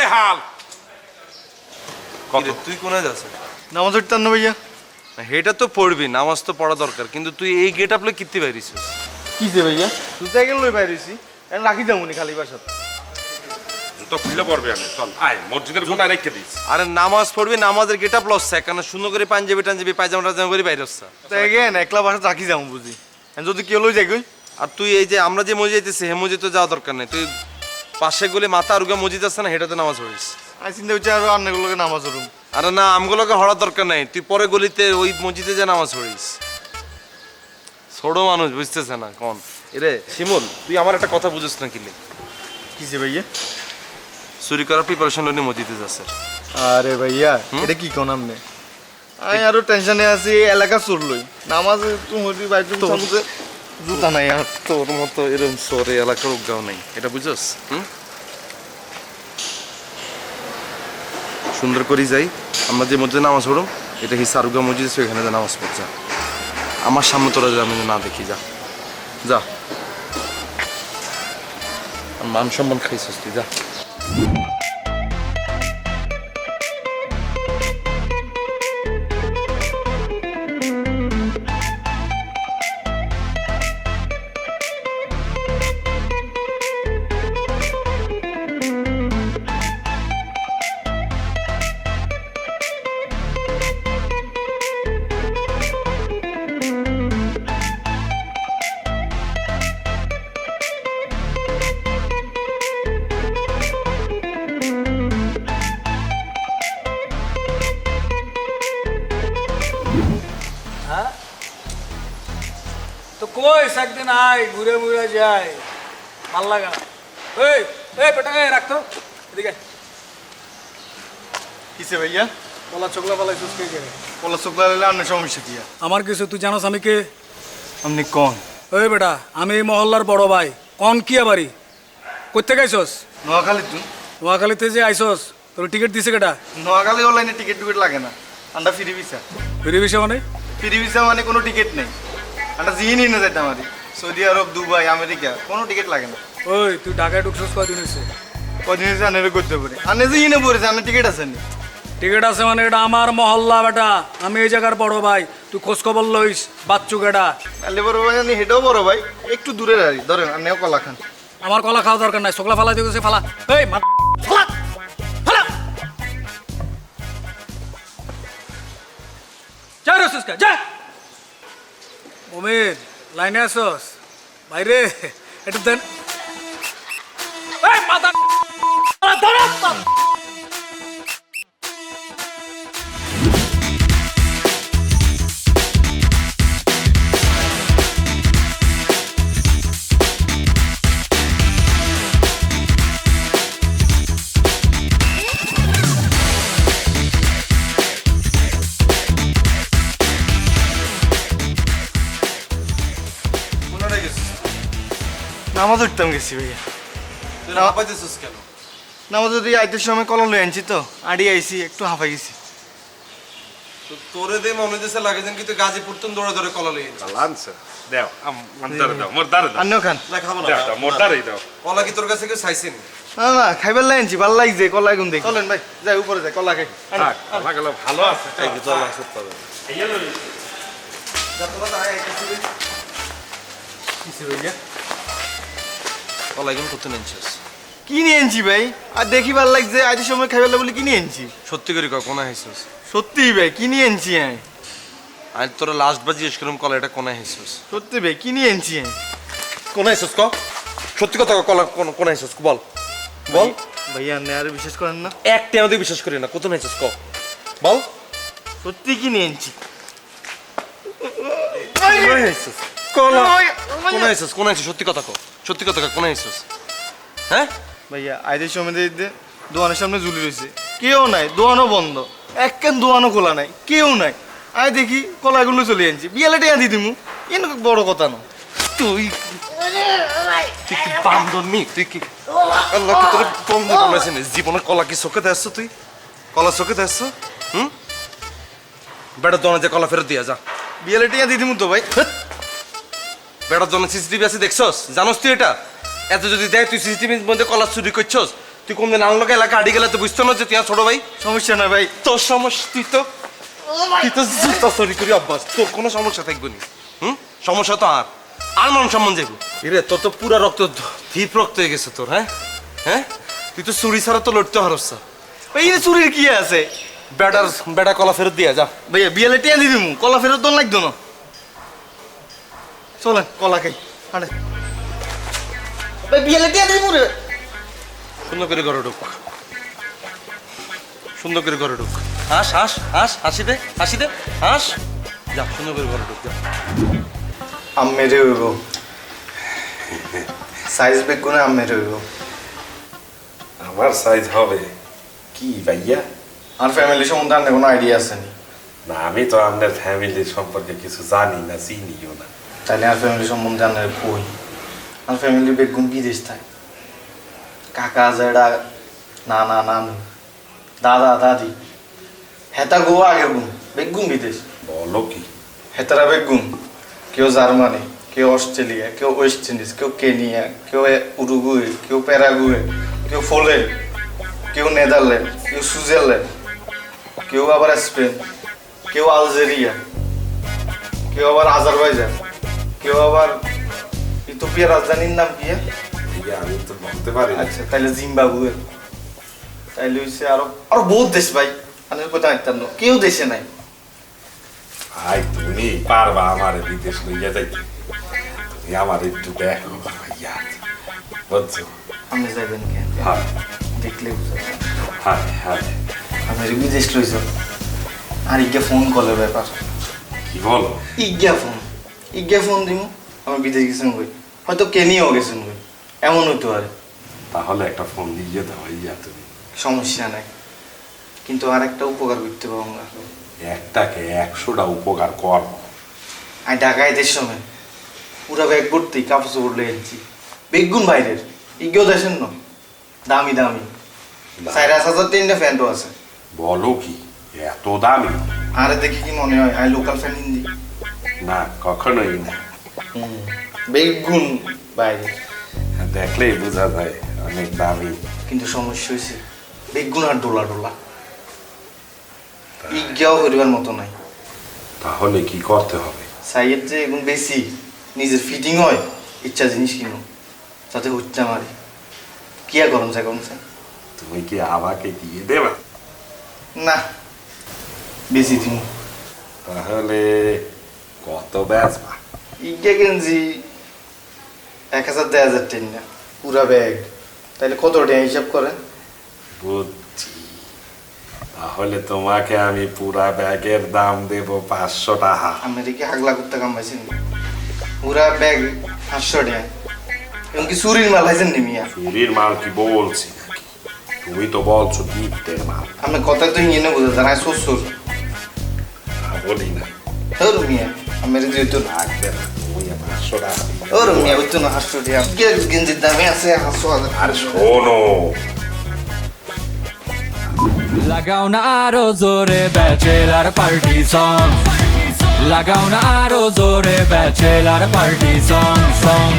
নেহাল তুই কোনায় যাস নামাজ উঠতাম না ভাইয়া। এটা তো পড়বি নামাজ তো পড়া দরকার কিন্তু তুই এই গেট আপলে কিত্তি পারিস কিসে ভাইয়া? তুই সাইকেল লই বাইরেছি এখন রাখি যাব নি খালি বাসাত। তো খুলে পড়বে আমি চল। আয় মসজিদের কোনায় রেখে দিস। আরে নামাজ পড়বি নামাজের গেট আপ লস কেন সুন্দর করে পাঞ্জাবি টাঞ্জাবি পায়জামা টাজামা করে বাইরে আসছা। তাই গেন একলা বাসাত রাখি যাব বুঝি। যদি কেউ লই যাই আর তুই এই যে আমরা যে মসজিদ যাইতেছি হে মসজিদ তো যাওয়া দরকার নেই তুই পাশে গেলে মাথা আরুগা মসজিদ আছে না হেটাতে নামাজ পড়িস। আমি চিন্তা করছি আরও অন্যগুলোকে নামাজ পড়ুম। আরে না আমগুলোকে হওয়ার দরকার নাই। তুই পরে গলিতে ওই মসজিদে যা নামাজ পড়িস। ছোট মানুষ বুঝতেছে না কোন? এরে শিমুল তুই আমার একটা কথা বুঝিস না কিলে কি যে ভাইয়া? চুরি করার প্রিপারেশন নিয়ে মসজিদে যাচ্ছে। আরে ভাইয়া এটা কি কোন আমনে আমি আরও টেনশনে আছি এলাকা চুরলই। নামাজ তুমি বাইরে জুতা নাই আর তোর মতো এরকম সরে এলাকার উদ্গাও নেই। এটা বুঝছস? হুম? সুন্দর করে যাই। আমরা যে মসজিদে নামাজ পড়ো, এটা কি সারুগা মসজিদ এখানে যে নামাজ পড়, যা। আমার সামনে তোরা যা, আমি না দেখি, যা। যা। মান সম্মান খাইছিস তুই, যা। তো একদিন আয় ঘুরে ঘুরে যায়। ভালো লাগে না। এই এই বেটা এই রাখতো এদিকে। কিসে ভাইয়া? বলা চোখলা পালাই সুস্কে গেলে। কলা শুক্লা লাইলে আপনার সমস্যা কি আমার কিছু তুই জানোস আমি কে? আপনি কন? ওই বেটা আমি এই মহল্লার বড় ভাই। কন কি আবারই কোথেকে আইসস? নোয়াখালী তুই নোয়াখালীতে যে আইসস তোর টিকিট দিছে কেটা নোয়াখালী অনলাইনে টিকিট টুকিট লাগে না। আন্ডা ফ্রি ভিসা। ফিরে বিষে মানে? ফ্রি ভিসা মানে কোনো টিকিট নেই। আন্ডা জিনিস না যাইতে আমাদের সৌদি আরব দুবাই আমেরিকা কোনো টিকিট লাগে না। ওই তুই ঢাকায় ঢুকছস কয়দিন হয়েছে কদিন আনের করতে পারে আনে ইনে পড়েছে আনে টিকিট আছে নি? টিকিট আছে মানে এটা আমার মহল্লা বেটা। আমি এই জায়গার বড় ভাই। তুই খোঁজ খবর লইস বাচ্চু কেটা তাহলে বড় ভাই আনি হেটাও বড় ভাই। একটু দূরে দাঁড়ি ধরেন আনেও কলা খান আমার কলা খাওয়া দরকার নাই। শুকলা ফালা দিয়ে ফালা। এই ফালা! ফালা! যা রসুসকা যা ওমের লাইনে আসস। বাইরে একটু দেন। নামাজ উঠতাম গেছি ভাইয়া। কেন? নামাজ যদি আইতের সময় কলম লই আনছি তো আড়ি আইছি একটু হাঁপাই গেছি। তো তোরে দে মনে লাগে যেন কিন্তু দৌড়ে দৌড়ে কলা লই আনছিস। লানছে আমার দাঁড়ে দাও মোর দাঁড়ে দাও। আন্নেও খান। না খাব না দাও দাও মোর দাঁড়ে দাও। কলা কি তোর কাছে কেউ চাইছেন না? না খাইবার লাই আনছি ভালো লাগছে কলা গুন দেখি। চলেন ভাই যাই উপরে যাই কলা খাই। গেল ভালো আছে। কি চল আসত এখন করতে নিচ্ছিস কি নিয়ে আনছি ভাই? আর দেখি ভালো লাগছে আজের সময় খাইবার বলে কি নিয়ে আনছি সত্যি করে কয় কোনায় হেসুস? সত্যি ভাই কি নিয়ে আনছি আমি আর তোরা লাস্ট বার জিজ্ঞেস করলাম কলা এটা কোনায় হেসুস? সত্যি ভাই কি নিয়ে আনছি আমি কোনায় হেসুস ক সত্যি কথা ক, কলা কোন- কোনায় হেসুস বল। বল। ভাইয়া আপনি আর বিশ্বাস করেন না? একটা আমাদের বিশ্বাস করি না কোথায় হেসুস ক বল। সত্যি কি নিয়ে আনছি কোনায় হেসুস? কলা কোনায় হেসুস কোনায় হেসুস সত্যি কথা ক সত্যি কথা ক কোনায় হেসুস হ্যাঁ? ভাইয়া, আইদের সময় দিতে দোকানের সামনে ঝুলি রয়েছে। কেউ নাই দোকানও বন্ধ। এক কেন দোকানও খোলা নাই, কেউ নাই। আয় দেখি, কলাগুলো চলে আনছি। বিয়ালে টেয়া দি দিমু এন বড় কথা না। তুই তুই কি তুই কি কলা কি তুই? কলা বেটার দোকানে যে কলা ফেরত দিয়া যা। বিয়ালে টেয়া দিমু তো, ভাই। বেটার দোকানে সিসিটিভি আছে দেখছস? জানোস তুই এটা? এত যদি দেয় তুই সিসিটিভির মধ্যে কলা চুরি করছস? তুই কোনদিন আনলোকে এলাকা আড়ি গেলে তো বুঝতো না যে তুই ছোট ভাই? সমস্যা না ভাই। তোর সমস্যা তুই তো তুই তো জুতা চুরি করি অভ্যাস তোর কোনো সমস্যা থাকবে না। হুম? সমস্যা তো আর। আর মান সম্মান রে তোর তো পুরা রক্ত ধীপ রক্ত হয়ে গেছে তোর হ্যাঁ? হ্যাঁ? তুই তো চুরি ছাড়া তো লড়তে হারস ভাই এই চুরির কি আছে? বেটার বেটা কলা ফেরত দিয়া যা। ভাইয়া বিয়ালে টিয়া দিমু। কলা ফেরত দন লাগতো না। চলেন কলা খাই। হাঁটে ভাই বিয়ালে টিয়া দিমু সুন্দর করে ঘরে ঢুক। সুন্দর করে ঘরে ঢুক। হাস হাস হাস হাসি দে হাসি দে হাস। যা সুন্দর করে ঘরে ঢুক যা। আম্মেরে হইব। সাইজ বেগুনে আম্মেরে হইব। আমার সাইজ হবে কি ভাইয়া? আর ফ্যামিলি সম্বন্ধে আপনার কোনো আইডিয়া আছে না? আমি তো আপনার ফ্যামিলির সম্পর্কে কিছু জানি না চিনিও না। তাহলে আর ফ্যামিলি সম্বন্ধে আপনার কই? আর ফ্যামিলি বেগুন বিদেশ থাকে। কাকা জেডা নানা নানু দাদা দাদি হেতা গোয়া আগের গুণ বেগুন বিদেশ। বলো কি? হেতারা বেগুন কেউ জার্মানি কেউ অস্ট্রেলিয়া কেউ ওয়েস্ট ইন্ডিজ কেউ কেনিয়া কেউ উরুগুয়ে কেউ প্যারাগুয়ে কেউ ফোলে কেউ নেদারল্যান্ড কেউ সুইজারল্যান্ড কেউ আবার স্পেন কেউ আলজেরিয়া কেউ আবার আজারবাইজান। কেউ আবার ইথোপিয়ার রাজধানীর নাম কি? আমি তো বলতে পারি আচ্ছা তাইলে জিম্বাবুয়ে। তাইলে হইছে আরও আরও বহুত দেশ ভাই। আমি কোথায় না। কেউ দেশে নাই। ভাই তুমি পারবা আমার বিদেশ লইয়া যাইতে। তুমি আমার একটু দেখো ভাইয়া। বুঝছ? আপনি যাবেন কেন? হ্যাঁ। দেখলে হ্যাঁ হ্যাঁ। আমি বিদেশ লইছ। আর ইজ্ঞা ফোন কলের ব্যাপার। কি বলো? ইজ্ঞা ফোন। ইজ্ঞা ফোন দিমু আমি বিদেশ গেছেন কই হয়তো কেনিয়াও গেছেন কই এমন হইতে পারে। তাহলে একটা ফোন দিয়ে দাও ভাইয়া তুমি। সমস্যা নাই। কিন্তু আর একটা উপকার করতে পারব না। একটাকে একশোটা উপকার কর। আমি ঢাকায় দেশ সময় পুরা ব্যাগ ভর্তি কাপড় চোপড় এনেছি বেগুন বাইরের ইজ্ঞাও দেশের না। দামি দামি। চার হাজার তিনটা ফ্যান্টও আছে। বলো কি এত দামি? আরে দেখি কি মনে হয় আই লোকাল ফ্যান হিন্দি। না কখনোই না। বেগুন বাইরে দেখলেই বোঝা যায় অনেক দামি। কিন্তু সমস্যা হয়েছে বেগুন আর ডোলা ডোলা। ইজ্ঞাও করিবার মতো নাই। তাহলে কি করতে হবে? সাইয়ের যে এগুন বেশি নিজের ফিটিং হয় ইচ্ছা জিনিস কিনো যাতে হচ্ছে মারি কি আর গরম চাই গরম চাই তুমি কি আমাকে দিয়ে দেবা? না বেশি দিন। তাহলে কত বেচবা ইজ্ঞা গেঞ্জি এক হাজার দেড় হাজার টেন না পুরা ব্যাগ তাহলে কত টাকা হিসাব করেন বুঝছি তাহলে তোমাকে আমি পুরা ব্যাগের দাম দেব পাঁচশো টাকা আমেরিকা হাগলা করতে কামাইছেন পুরা ব্যাগ পাঁচশো টাকা এমনকি চুরির মাল হাইছেন নি মিয়া চুরির মাল কি বলছি তুমি তো বলছো গিফটের মাল আমি কথা তো নিয়ে নেব জানাই শ্বশুর বলি না ওর মিয়া আমার যেহেতু লাগবে না তুমি পাঁচশো টাকা দিও। ওর মিয়া ওই তো না হাসশো গেঞ্জির দামে আছে হাসশো আর শোনো। লাগাও না আরও জোরে ব্যাচেলার পার্টি সং লাগাও না আরও জোরে ব্যাচেলার পার্টি সং সং